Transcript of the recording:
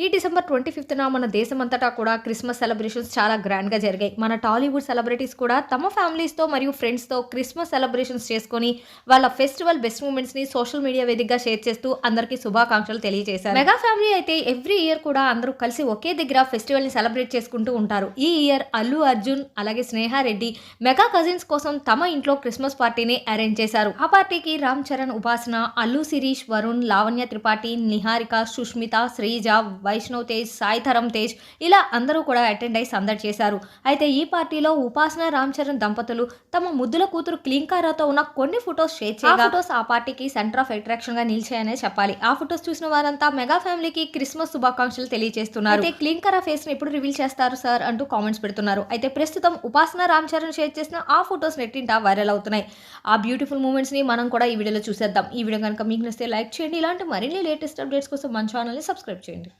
ఈ December twenty ఫిఫ్త్న మన దేశమంతటా కూడా క్రిస్మస్ సెలబ్రేషన్స్ చాలా గ్రాండ్గా జరిగాయి. మన టాలీవుడ్ సెలబ్రిటీస్ కూడా తమ ఫ్యామిలీస్తో మరియు ఫ్రెండ్స్తో క్రిస్మస్ సెలబ్రేషన్స్ చేసుకొని వాళ్ళ ఫెస్టివల్ బెస్ట్ మూమెంట్స్ని సోషల్ మీడియా వేదికగా షేర్ చేస్తూ అందరికీ శుభాకాంక్షలు తెలియజేశారు. మెగా ఫ్యామిలీ అయితే ఎవ్రీ ఇయర్ కూడా అందరూ కలిసి ఒకే దగ్గర ఫెస్టివల్ని సెలబ్రేట్ చేసుకుంటూ ఉంటారు. ఈ ఇయర్ అల్లు అర్జున్ అలాగే స్నేహారెడ్డి మెగా కజిన్స్ కోసం తమ ఇంట్లో క్రిస్మస్ పార్టీని అరేంజ్ చేశారు. ఆ పార్టీకి రామ్ చరణ్ ఉపాసన అల్లు శిరీష్ వరుణ్ లావణ్య త్రిపాఠి నిహారిక సుష్మిత శ్రీజ వైష్ణవ్ తేజ్ సాయిధరం తేజ్ ఇలా అందరూ కూడా అటెండ్ అయి సందడి చేశారు. అయితే ఈ పార్టీలో ఉపాసన రామ్ చరణ్ దంపతులు తమ ముద్దుల కూతురు క్లీంకారాతో ఉన్న కొన్ని ఫొటోస్ షేర్ చేయగా ఫొటోస్ ఆ పార్టీకి సెంటర్ ఆఫ్ అట్రాక్షన్గా నిలిచాయనే చెప్పాలి. ఆ ఫొటోస్ చూసిన వారంతా మెగా ఫ్యామిలీకి క్రిస్మస్ శుభాకాంక్షలు తెలియజేస్తున్నారు. అయితే క్లీంకారా ఫేస్ని ఎప్పుడు రివీల్ చేస్తారు సార్ అంటూ కామెంట్స్ పెడుతున్నారు. అయితే ప్రస్తుతం ఉపాసన రామ్ చరణ్ షేర్ చేసిన ఆ ఫొటోస్ నెట్టింట వైరల్ అవుతున్నాయి. ఆ బ్యూటిఫుల్ మూమెంట్స్ని మనం కూడా ఈ వీడియోలో చూసేద్దాం. ఈ వీడియో కనుక మీకు నచ్చితే లైక్ చేయండి. ఇలాంటి మరిన్ని లేటెస్ట్ అప్డేట్స్ కోసం మన ఛానల్ని సబ్స్క్రైబ్ చేయండి.